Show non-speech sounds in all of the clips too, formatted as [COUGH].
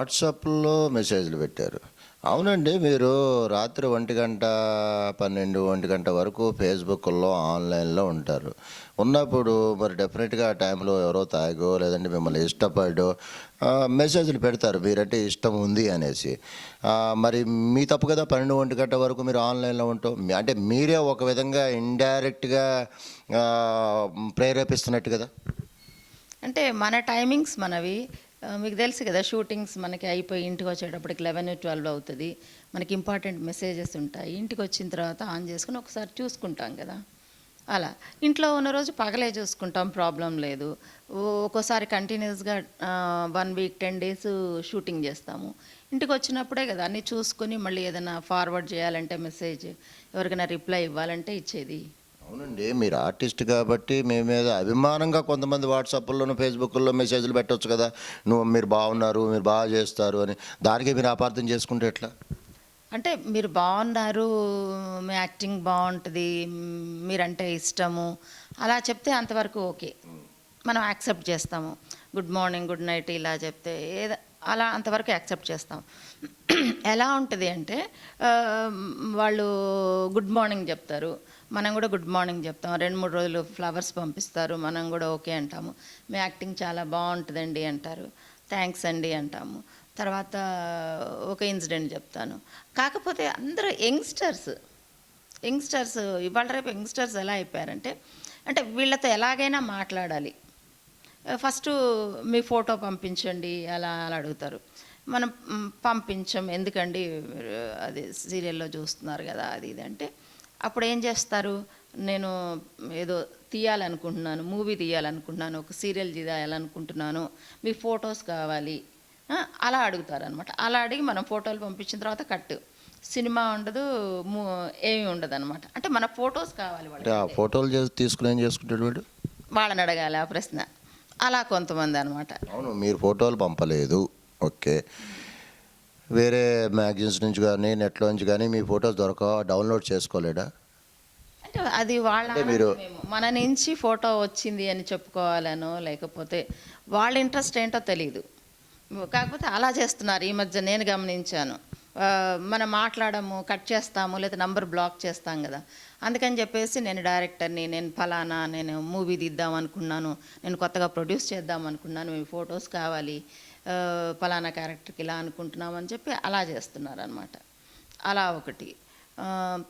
వాట్సాప్లో మెసేజ్లు పెట్టారు. అవునండి మీరు రాత్రి ఒంటి గంట పన్నెండు ఒంటి గంట వరకు ఫేస్బుక్లో ఆన్లైన్లో ఉంటారు. ఉన్నప్పుడు మరి డెఫినెట్గా ఆ టైంలో ఎవరో తాగో లేదంటే మిమ్మల్ని ఇష్టపడో మెసేజ్లు పెడతారు. మీరంటే ఇష్టం ఉంది అనేసి. మరి మీ తప్పు కదా పన్నెండు ఒంటి గంట వరకు మీరు ఆన్లైన్లో ఉంటాం అంటే మీరే ఒక విధంగా ఇండైరెక్ట్గా ప్రేరేపిస్తున్నట్టు కదా? అంటే మన టైమింగ్స్ మనవి. మీకు తెలుసు కదా షూటింగ్స్ మనకి అయిపోయి ఇంటికి వచ్చేటప్పటికి లెవెన్ ట్వెల్వ్ అవుతుంది. మనకి ఇంపార్టెంట్ మెసేజెస్ ఉంటాయి. ఇంటికి వచ్చిన తర్వాత ఆన్ చేసుకుని ఒకసారి చూసుకుంటాం కదా. అలా. ఇంట్లో ఉన్న రోజు పగలే చూసుకుంటాం ప్రాబ్లం లేదు. ఒక్కోసారి కంటిన్యూస్గా one week ten days shooting చేస్తాము. ఇంటికి వచ్చినప్పుడే కదా అన్నీ చూసుకుని మళ్ళీ ఏదైనా ఫార్వర్డ్ చేయాలంటే మెసేజ్ ఎవరికైనా రిప్లై ఇవ్వాలంటే ఇచ్చేది. అవునండి మీరు ఆర్టిస్ట్ కాబట్టి మీ మీద అభిమానంగా కొంతమంది వాట్సాప్లోనూ ఫేస్బుక్లో మెసేజ్లు పెట్టవచ్చు కదా. నువ్వు మీరు బాగున్నారు మీరు బాగా చేస్తారు అని. దానికి మీరు అపార్థం చేసుకుంటే ఎట్లా? అంటే మీరు బాగున్నారు మీ యాక్టింగ్ బాగుంటుంది మీరంటే ఇష్టము. అలా చెప్తే అంతవరకు ఓకే. మనం యాక్సెప్ట్ చేస్తాము. గుడ్ మార్నింగ్ గుడ్ నైట్ ఇలా చెప్తే ఏదో అలా అంతవరకు యాక్సెప్ట్ చేస్తాం ఎలా ఉంటుంది అంటే వాళ్ళు గుడ్ మార్నింగ్ చెప్తారు. మనం కూడా గుడ్ మార్నింగ్ చెప్తాం. రెండు మూడు రోజులు ఫ్లవర్స్ పంపిస్తారు. మనం కూడా ఓకే అంటాము. మీ యాక్టింగ్ చాలా బాగుంటుందండి అంటారు. థ్యాంక్స్ అండి అంటాము. తర్వాత ఒక ఇన్సిడెంట్ చెప్తాను. కాకపోతే అందరూ యంగ్స్టర్స్ యంగ్స్టర్స్ ఇవాళ రేపు యంగ్స్టర్స్ ఎలా అయిపోయారంటే అంటే వీళ్ళతో ఎలాగైనా మాట్లాడాలి. ఫస్ట్ మీ ఫోటో పంపించండి అలా అలా అడుగుతారు. మనం పంపించం. ఎందుకండి అది సీరియల్లో చూస్తున్నారు కదా అది ఇది అంటే అప్పుడు ఏం చేస్తారు? నేను ఏదో తీయాలనుకుంటున్నాను మూవీ తీయాలనుకుంటున్నాను ఒక సీరియల్ తీయాలనుకుంటున్నాను మీ ఫొటోస్ కావాలి అలా అడుగుతారు అనమాట అలా అడిగి మనం ఫోటోలు పంపించిన తర్వాత కట్ సినిమా ఉండదు మూ- ఏమీ ఉండదు అనమాట అంటే మన ఫొటోస్ కావాలి వాళ్ళకి. ఫోటోలు తీసుకుని ఏం చేసుకుంటాడు వీడు? వాళ్ళని అడగాలి ఆ ప్రశ్న. అలా కొంతమంది అనమాట అవును మీరు ఫోటోలు పంపలేదు. ఓకే. వేరే మ్యాగజైన్స్ నుంచి కానీ నెట్లో నుంచి కానీ మీ ఫొటోస్ దొరక డౌన్లోడ్ చేసుకోలేడా అంటే అది వాళ్ళ మీరు-. మన నుంచి ఫోటో వచ్చింది అని చెప్పుకోవాలనో లేకపోతే వాళ్ళ ఇంట్రెస్ట్ ఏంటో తెలియదు కాకపోతే అలా చేస్తున్నారు. ఈ మధ్య నేను గమనించాను. మనం మాట్లాడము కట్ చేస్తాము లేదా నంబర్ బ్లాక్ చేస్తాం కదా. అందుకని చెప్పేసి నేను డైరెక్టర్ని నేను ఫలానా నేను మూవీ తీద్దాం అనుకున్నాను. నేను కొత్తగా ప్రొడ్యూస్ చేద్దాం అనుకున్నాను. మీ ఫొటోస్ కావాలి. పలానా క్యారెక్టర్కి ఇలా అనుకుంటున్నామని చెప్పి అలా చేస్తున్నారు అనమాట అలా ఒకటి.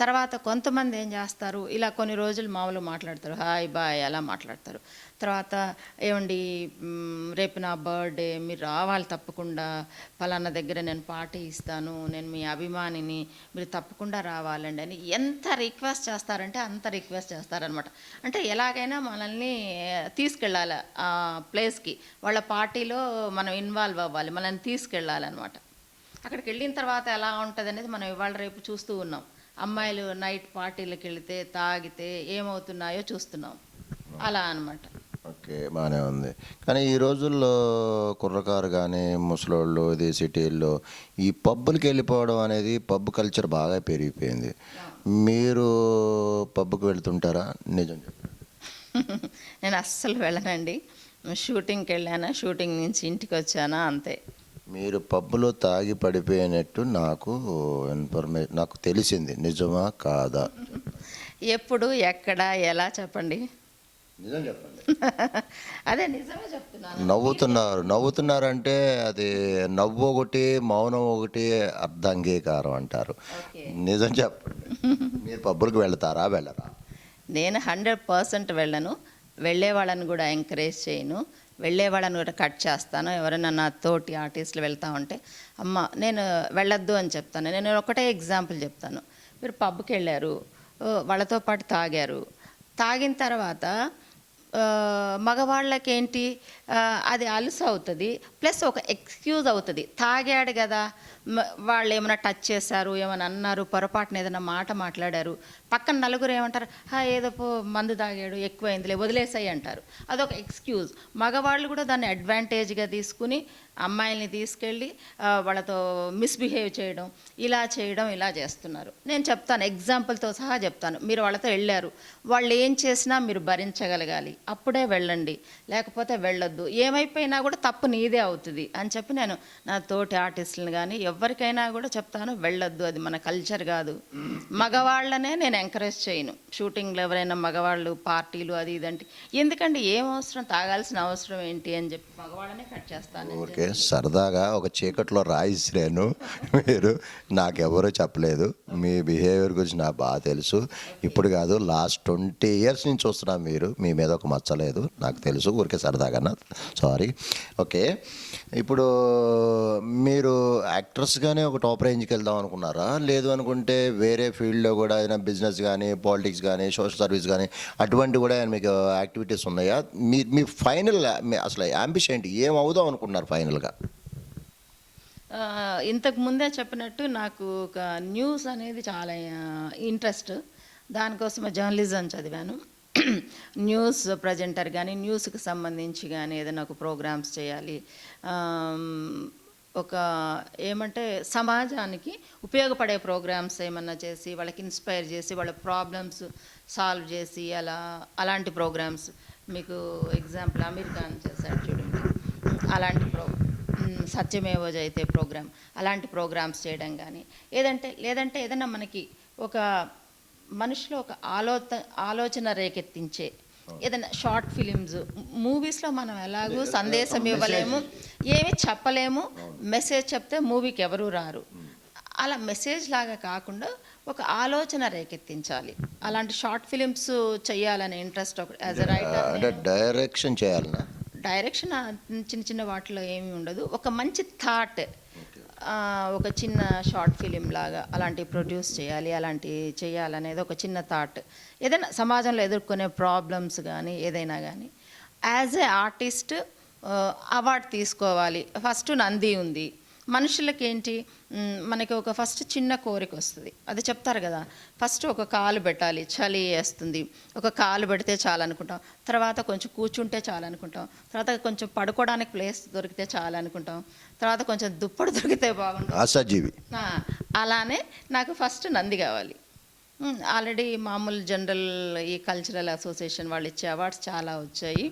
తర్వాత కొంతమంది ఏం చేస్తారు? ఇలా కొన్ని రోజులు మామూలు మాట్లాడతారు. హాయ్ బాయ్ అలా మాట్లాడతారు. తర్వాత ఏమండి రేపు నా బర్త్డే మీరు రావాలి తప్పకుండా. ఫలానా దగ్గర నేను పార్టీ ఇస్తాను. నేను మీ అభిమానిని. మీరు తప్పకుండా రావాలండి అని ఎంత రిక్వెస్ట్ చేస్తారంటే అంత రిక్వెస్ట్ చేస్తారనమాట అంటే ఎలాగైనా మనల్ని తీసుకెళ్ళాలి ఆ ప్లేస్కి. వాళ్ళ పార్టీలో మనం ఇన్వాల్వ్ అవ్వాలి. మనల్ని తీసుకెళ్ళాలన్నమాట. అక్కడికి వెళ్ళిన తర్వాత ఎలా ఉంటుంది అనేది మనం ఇవాళ రేపు చూస్తూ ఉన్నాం. అమ్మాయిలు నైట్ పార్టీలకు వెళితే తాగితే ఏమవుతున్నాయో చూస్తున్నాం. అలా అన్నమాట. ఓకే బాగానే ఉంది. కానీ ఈ రోజుల్లో కుర్రకారు కానీ ముసలోళ్ళు ఇది సిటీల్లో ఈ పబ్బులకి వెళ్ళిపోవడం అనేది పబ్ కల్చర్ బాగా పెరిగిపోయింది. మీరు పబ్కి వెళ్తుంటారా? నిజం చెప్పండి. [LAUGHS] నేను అస్సలు వెళ్ళనండి. షూటింగ్కి వెళ్ళానా షూటింగ్ నుంచి ఇంటికి వచ్చానా అంతే. మీరు పబ్బులో తాగి పడిపోయినట్టు నాకు ఇన్ఫర్మేషన్ నాకు తెలిసింది. నిజమా కాదా? ఎప్పుడు ఎక్కడ ఎలా చెప్పండి? నిజం చెప్పండి. [LAUGHS] అదే నిజమే చెప్తున్నాను. నవ్వుతున్నారు. నవ్వుతున్నారంటే అది నవ్వు ఒకటి మౌనం ఒకటి అర్ధాంగీకారం అంటారు. ఓకే. నిజం చెప్పండి. [LAUGHS] మీరు పబ్బులకు వెళ్తారా వెళ్ళరా? నేను హండ్రెడ్ పర్సెంట్ వెళ్ళను. వెళ్ళే వాళ్ళని కూడా ఎంకరేజ్ చేయను. వెళ్ళే వాళ్ళని కూడా కట్ చేస్తాను. ఎవరైనా నా తోటి ఆర్టిస్టులు వెళ్తా ఉంటే అమ్మ నేను వెళ్ళొద్దు అని చెప్తాను. నేను ఒకటే ఎగ్జాంపుల్ చెప్తాను. మీరు పబ్కి వెళ్ళారు వాళ్ళతో పాటు తాగారు. తాగిన తర్వాత మగవాళ్ళకేంటి? అది అలుసు అవుతుంది ప్లస్ ఒక ఎక్స్క్యూజ్ అవుతుంది. తాగాడు కదా వాళ్ళు ఏమైనా టచ్ చేశారు ఏమైనా అన్నారు పొరపాటున ఏదైనా మాట మాట్లాడారు పక్కన నలుగురు ఏమంటారు ఏదో మందు తాగాడు ఎక్కువైందిలే వదిలేసాయి అంటారు. అదొక ఎక్స్క్యూజ్. మగవాళ్ళు కూడా దాన్ని అడ్వాంటేజ్గా తీసుకుని అమ్మాయిల్ని తీసుకెళ్ళి వాళ్ళతో మిస్బిహేవ్ చేయడం ఇలా చేయడం ఇలా చేస్తున్నారు. నేను చెప్తాను ఎగ్జాంపుల్తో సహా చెప్తాను. మీరు వాళ్ళతో వెళ్ళారు వాళ్ళు ఏం చేసినా మీరు భరించగలగాలి. అప్పుడే వెళ్ళండి లేకపోతే వెళ్ళొద్దు. ఏమైపోయినా కూడా తప్పు నీదే అవుతుంది. అని చెప్పి నేను నా తోటి ఆర్టిస్టులను కానీ ఎవరికైనా కూడా చెప్తాను వెళ్ళొద్దు. అది మన కల్చర్ కాదు. మగవాళ్ళనే నేను ఎంకరేజ్ చేయను. షూటింగ్లో ఎవరైనా మగవాళ్ళు పార్టీలు అది ఇది అంటే ఎందుకంటే ఏం అవసరం? తాగాల్సిన అవసరం ఏంటి? అని చెప్పి మగవాళ్ళనే కట్ చేస్తాను. ఓకే సరదాగా ఒక చీకట్లో రాయిసిరాను. మీరు నాకెవరూ చెప్పలేదు. మీ బిహేవియర్ గురించి నాకు బాగా తెలుసు. ఇప్పుడు కాదు లాస్ట్ ట్వంటీ ఇయర్స్ నుంచి చూస్తున్నా మీరు. మీ మీద ఒక మచ్చలేదు నాకు తెలుసు. ఊరికే సరదాగా సారీ. ఓకే. ఇప్పుడు మీరు యాక్ట్రెస్గానే ఒక టాప్ రేంజ్కి వెళ్దాం అనుకున్నారా? లేదు అనుకుంటే వేరే ఫీల్డ్లో కూడా ఏదైనా బిజినెస్ కానీ పాలిటిక్స్ కానీ సోషల్ సర్వీస్ కానీ అటువంటి కూడా మీకు యాక్టివిటీస్ ఉన్నాయా? మీ మీ ఫైనల్ అసలు అంబిషన్ ఏంటి? ఏం అవుదాం అనుకున్నారు ఫైనల్గా? ఇంతకు ముందే చెప్పినట్టు నాకు ఒక న్యూస్ అనేది చాలా ఇంట్రెస్ట్. దానికోసం జర్నలిజం చదివాను. న్యూస్ ప్రజెంటర్ కానీ న్యూస్కి సంబంధించి కానీ ఏదైనా ఒక ప్రోగ్రామ్స్ చేయాలి. ఒక ఏమంటే సమాజానికి ఉపయోగపడే ప్రోగ్రామ్స్ ఏమన్నా చేసి వాళ్ళకి ఇన్స్పైర్ చేసి వాళ్ళ ప్రాబ్లమ్స్ సాల్వ్ చేసి అలా అలాంటి ప్రోగ్రామ్స్ మీకు ఎగ్జాంపుల్ అమీర్ ఖాన్ చేశాడు చూడండి. అలాంటి program, Satyamev Jayate program అలాంటి ప్రోగ్రామ్స్ చేయడం కానీ ఏదంటే లేదంటే ఏదైనా మనకి ఒక మనిషిలో ఒక ఆలోచ ఆలోచన రేకెత్తించే. ఏదైనా షార్ట్ ఫిలిమ్స్ మూవీస్లో మనం ఎలాగూ సందేశం ఇవ్వలేము. ఏమి చెప్పలేము. మెసేజ్ చెప్తే మూవీకి ఎవరు రారు. అలా మెసేజ్ లాగా కాకుండా ఒక ఆలోచన రేకెత్తించాలి. అలాంటి షార్ట్ ఫిలిమ్స్ చేయాలనే ఇంట్రెస్ట్ ఒక యాజ్ రైటర్ డైరెక్షన్ చేయాలనా? డైరెక్షన్ చిన్న చిన్న వాటిలో ఏమీ ఉండదు. ఒక మంచి థాట్ ఒక చిన్న షార్ట్ ఫిలిం లాగా అలాంటివి ప్రొడ్యూస్ చేయాలి అలాంటివి చేయాలనేది ఒక చిన్న థాట్. ఏదైనా సమాజంలో ఎదుర్కొనే ప్రాబ్లమ్స్ కానీ ఏదైనా కానీ యాజ్ ఏ ఆర్టిస్ట్ అవార్డు తీసుకోవాలి. ఫస్ట్ నంది ఉంది. మనుషులకి ఏంటి మ్, మనకి ఒక ఫస్ట్ చిన్న కోరిక వస్తుంది. అది చెప్తారు కదా. ఫస్ట్ ఒక కాలు పెట్టాలి. చలి వేస్తుంది. ఒక కాలు పెడితే చాలు అనుకుంటాం తర్వాత కొంచెం కూర్చుంటే చాలు అనుకుంటాం తర్వాత కొంచెం పడుకోవడానికి ప్లేస్ దొరికితే చాలు అనుకుంటాం తర్వాత కొంచెం దుప్పటి దొరికితే బాగుంటుంది ఆశాజీవి. అలానే నాకు ఫస్ట్ నంది కావాలి. ఆల్రెడీ మామూలు జనరల్ ఈ కల్చరల్ అసోసియేషన్ వాళ్ళు ఇచ్చే అవార్డ్స్ చాలా వచ్చాయి.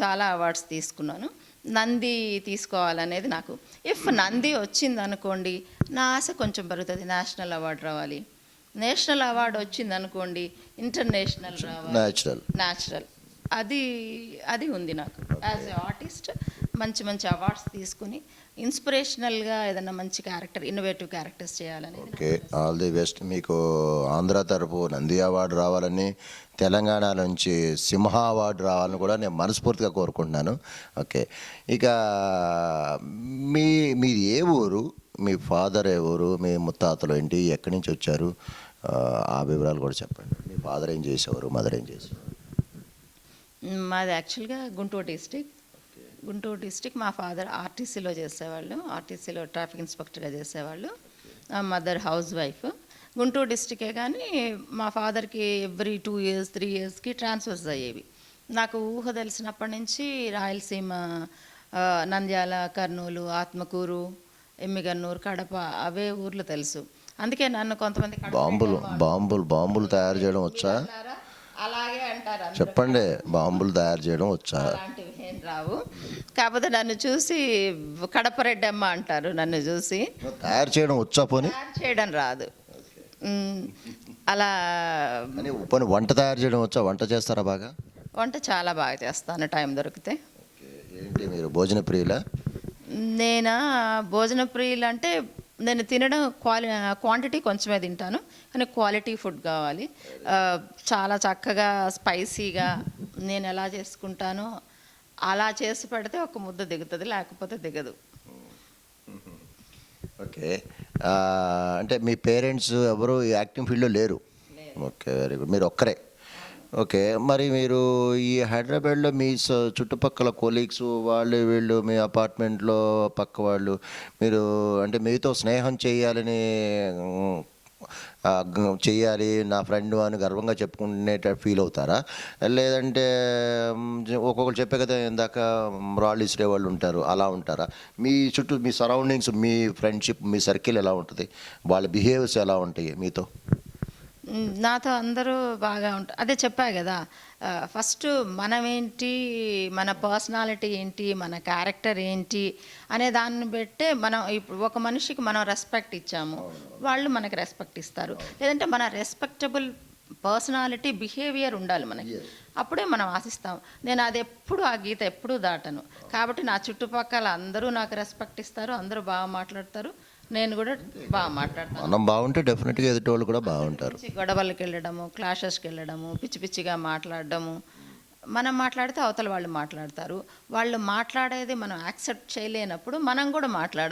చాలా అవార్డ్స్ తీసుకున్నాను. నంది తీసుకోవాలనేది నాకు. ఇఫ్ నంది వచ్చింది అనుకోండి నా ఆశ కొంచెం పెరుగుతుంది నేషనల్ అవార్డు రావాలి. నేషనల్ అవార్డు వచ్చింది అనుకోండి ఇంటర్నేషనల్ రావాలి. న్యాచురల్ అది అది ఉంది నాకు. యాజ్ ఏ ఆర్టిస్ట్ మంచి మంచి అవార్డ్స్ తీసుకుని ఇన్స్పిరేషనల్గా ఏదైనా మంచి క్యారెక్టర్ ఇన్నోవేటివ్ క్యారెక్టర్స్ చేయాలనేది ఓకే. All the best. మీకు ఆంధ్ర తరపు నంది అవార్డు రావాలని తెలంగాణ నుంచి సింహ అవార్డు రావాలని కూడా నేను మనస్ఫూర్తిగా కోరుకుంటున్నాను. ఓకే. ఇక మీ మీది ఏ ఊరు మీ ఫాదర్ ఏ ఊరు మీ ముత్తాతలు ఏంటి ఎక్కడి నుంచి వచ్చారు? ఆ, వివరాలు కూడా చెప్పండి. మీ ఫాదర్ ఏం చేసేవారు మదర్ ఏం చేసేవారు? మాది యాక్చువల్గా గుంటూరు డిస్టిక్ గుంటూరు డిస్టిక్ మా ఫాదర్ ఆర్టీసీలో చేసేవాళ్ళు ఆర్టీసీలో ట్రాఫిక్ ఇన్స్పెక్టర్గా చేసేవాళ్ళు మదర్ హౌస్ వైఫ్. గుంటూరు డిస్టికే కానీ మా ఫాదర్కి ఎవ్రీ టూ ఇయర్స్ త్రీ ఇయర్స్కి ట్రాన్స్ఫర్స్ అయ్యేవి. నాకు ఊహ తెలిసినప్పటి నుంచి రాయలసీమ నంద్యాల కర్నూలు ఆత్మకూరు ఎమ్మిగన్నూరు కడప అవే ఊర్లు తెలుసు. అందుకే నన్ను కొంతమంది బాంబులు బాంబులు బాంబులు తయారు చేయడం వచ్చా? అలాగే అంటారు. చెప్పండి బాంబులు తయారు చేయడం వచ్చా? రావు. కాకపోతే నన్ను చూసి కడప రెడ్డమ్మ అంటారు నన్ను చూసి. తయారు చేయడం వచ్చా పోనీ? తయారు చేయడం రాదు. అలా పోనీ వంట తయారు చేయడం వచ్చా? వంట చేస్తారా బాగా? వంట చాలా బాగా చేస్తాను టైం దొరికితే. ఏంటి మీరు భోజన ప్రియులా? నేనా? భోజన ప్రియులు అంటే నేను తినడం క్వాలి క్వాంటిటీ కొంచెమే తింటాను కానీ క్వాలిటీ ఫుడ్ కావాలి. చాలా చక్కగా స్పైసీగా నేను ఎలా చేసుకుంటానో అలా చేసి పెడితే ఒక ముద్ద దిగుతుంది లేకపోతే దిగదు. ఓకే. అంటే మీ పేరెంట్స్ ఎవరు యాక్టింగ్ ఫీల్డ్లో లేరు? Okay very good. మీరు ఒక్కరే. ఓకే మరి మీరు ఈ హైదరాబాద్లో మీ చుట్టుపక్కల కొలీగ్స్ వాళ్ళు వీళ్ళు మీ అపార్ట్మెంట్లో పక్క వాళ్ళు మీరు అంటే మీతో స్నేహం చేయాలని చేయాలి నా ఫ్రెండ్ అని గర్వంగా చెప్పుకునేట ఫీల్ అవుతారా? లేదంటే ఒక్కొక్కరు చెప్పే కదా ఇందాక రాళ్ళు ఇసిరే వాళ్ళు ఉంటారు అలా ఉంటారా? మీ చుట్టూ మీ సరౌండింగ్స్ మీ ఫ్రెండ్షిప్ మీ సర్కిల్ ఎలా ఉంటుంది? వాళ్ళ బిహేవియర్స్ ఎలా ఉంటాయి మీతో? నాతో అందరూ బాగా ఉంటారు అదే చెప్పా కదా ఫస్ట్ మనమేంటి మన పర్సనాలిటీ ఏంటి మన క్యారెక్టర్ ఏంటి అనే దాన్ని బట్టే మనం ఇప్పుడు ఒక మనిషికి మనం రెస్పెక్ట్ ఇచ్చాము వాళ్ళు మనకి రెస్పెక్ట్ ఇస్తారు. లేదంటే మన రెస్పెక్టబుల్ పర్సనాలిటీ బిహేవియర్ ఉండాలి మనకి. అప్పుడే మనం ఆశిస్తాం నేను అది ఎప్పుడు ఆ గీత ఎప్పుడూ దాటను. కాబట్టి నా చుట్టుపక్కల అందరూ నాకు రెస్పెక్ట్ ఇస్తారు అందరూ బాగా మాట్లాడతారు. నేను కూడా బాగా మాట్లాడతాను. మనం బాగుంటే డెఫినెట్గా ఎదుటి వాళ్ళు కూడా బాగుంటారు. గొడవలకు వెళ్ళడము క్లాషెస్కి వెళ్ళడము పిచ్చి పిచ్చిగా మాట్లాడడము. మనం మాట్లాడితే అవతల వాళ్ళు మాట్లాడతారు. వాళ్ళు మాట్లాడేది మనం యాక్సెప్ట్ చేయలేనప్పుడు మనం కూడా మాట్లాడ